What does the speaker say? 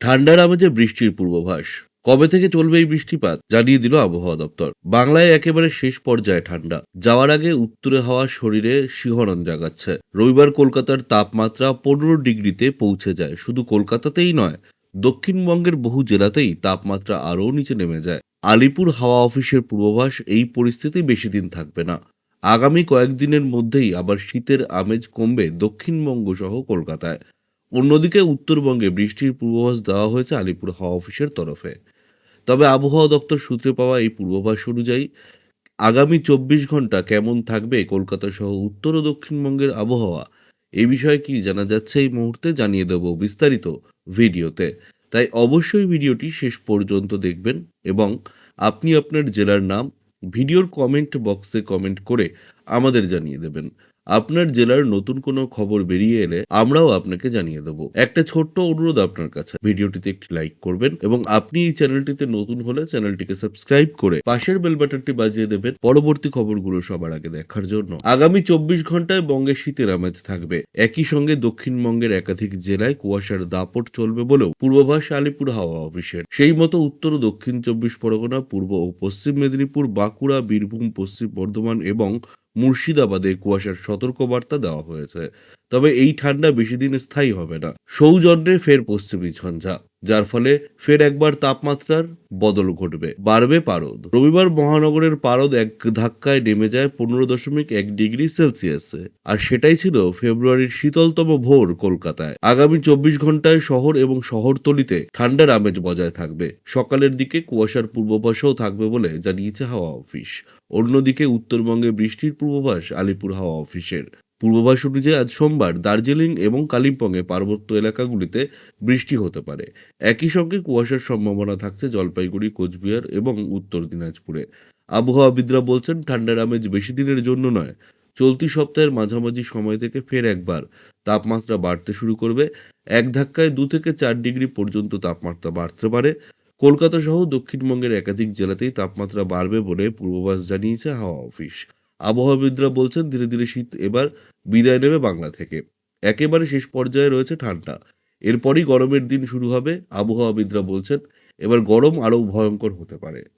ঠান্ডার আমেজে বৃষ্টির পূর্বাভাস। কবে থেকে চলবে এই বৃষ্টিপাত জানিয়ে দিল আবহাওয়া দপ্তর। বাংলায় একেবারে শেষ পর্যায়ে ঠান্ডা। যাওয়ার আগে উত্তরে হাওয়া শরীরে শিহরণ জাগাচ্ছে। রবিবার কলকাতার তাপমাত্রা পনেরো ডিগ্রিতে পৌঁছে যায়। শুধু কলকাতাতেই নয়, দক্ষিণবঙ্গের বহু জেলাতেই তাপমাত্রা আরও নিচে নেমে যায়। আলিপুর হাওয়া অফিসের পূর্বাভাস, এই পরিস্থিতি বেশি দিন থাকবে না। আগামী কয়েকদিনের মধ্যেই আবার শীতের আমেজ কমবে দক্ষিণবঙ্গ সহ কলকাতায়। অন্যদিকে উত্তরবঙ্গে বৃষ্টির পূর্বাভাস দেওয়া হয়েছে আলিপুর হাওয়া অফিসের তরফে। তবে আবহাওয়া দপ্তর সূত্রে পাওয়া এই পূর্বাভাস অনুযায়ী আগামী চব্বিশ ঘণ্টা কেমন থাকবে কলকাতা সহ উত্তর ও দক্ষিণবঙ্গের আবহাওয়া? এই বিষয়ে কি জানা যাচ্ছে এই মুহূর্তে জানিয়ে দেব বিস্তারিত ভিডিওতে। তাই অবশ্যই ভিডিওটি শেষ পর্যন্ত দেখবেন এবং আপনি আপনার জেলার নাম, ভিডিওর কমেন্ট বক্সে কমেন্ট করে আমাদের জানিয়ে দেবেন। আপনার জেলার নতুন কোনো খবর বেরিয়ে এলে আমরাও আপনাকে জানিয়ে দেবো। একটা ছোট্ট অনুরোধ আপনার কাছে। ভিডিওটিতে একটি লাইক করবেন এবং আপনি এই চ্যানেলটিতে নতুন হলে চ্যানেলটিকে সাবস্ক্রাইব করে পাশের বেল বাটনটি বাজিয়ে দেবেন পরবর্তী খবরগুলো সবার আগে দেখার জন্য। আগামী চব্বিশ ঘন্টায় বঙ্গে শীতের আমেজ থাকবে। একই সঙ্গে দক্ষিণবঙ্গের একাধিক জেলায় কুয়াশার দাপট চলবে বলেও পূর্বাভাস আলিপুর হাওয়া অফিসের। সেই মতো উত্তর ও দক্ষিণ চব্বিশ পরগনা, পূর্ব ও পশ্চিম মেদিনীপুর, বাঁকুড়া, বীরভূম, পশ্চিম বর্ধমান এবং মুর্শিদাবাদে কুয়াশার সতর্কবার্তা দেওয়া হয়েছে। তবে এই ঠান্ডা বেশি দিন স্থায়ী হবে না। সৌজন্যে ফের পশ্চিমী ঝঞ্ঝা। যার ফলে ফের একবার তাপমাত্রার বদল ঘটবে। বাড়বে পারদ। রবিবার মহানগরের পারদ এক ধাক্কায় নেমে যায় পনেরো দশমিক এক ডিগ্রি সেলসিয়াসে। আর সেটাই ছিল ফেব্রুয়ারির শীতলতম ভোর কলকাতায়। আগামী চব্বিশ ঘন্টায় শহর এবং শহরতলিতে ঠান্ডার আমেজ বজায় থাকবে। সকালের দিকে কুয়াশার পূর্বাভাসও থাকবে বলে জানিয়েছে হাওয়া অফিস। অন্যদিকে উত্তরবঙ্গে বৃষ্টির পূর্বাভাস আলিপুর হাওয়া অফিসের। পূর্বাভাস অনুযায়ী আজ সোমবার দার্জিলিং এবং কালিম্পংয়ে পার্বত্য এলাকাগুলিতে বৃষ্টি হতে পারে। একই সঙ্গে কুয়াশার সম্ভাবনা থাকছে জলপাইগুড়ি, কোচবিহার এবং উত্তর দিনাজপুরে। আবহাওয়াবিদরা বলছেন, ঠান্ডার আমেজ বেশি দিনের জন্য নয়। চলতি সপ্তাহের মাঝামাঝি সময় থেকে ফের একবার তাপমাত্রা বাড়তে শুরু করবে। এক ধাক্কায় দু থেকে চার ডিগ্রি পর্যন্ত তাপমাত্রা বাড়তে পারে। কলকাতা সহ দক্ষিণবঙ্গের একাধিক জেলাতেই তাপমাত্রা বাড়বে বলে পূর্বাভাস জানিয়েছে হাওয়া অফিস। আবহাওয়াবিদরা বলছেন, ধীরে ধীরে শীত এবার বিদায় নেবে বাংলা থেকে। একেবারে শেষ পর্যায়ে রয়েছে ঠান্ডা। এরপরই গরমের দিন শুরু হবে, আবহাওয়াবিদরা বলছেন, এবার গরম আরও ভয়ঙ্কর হতে পারে।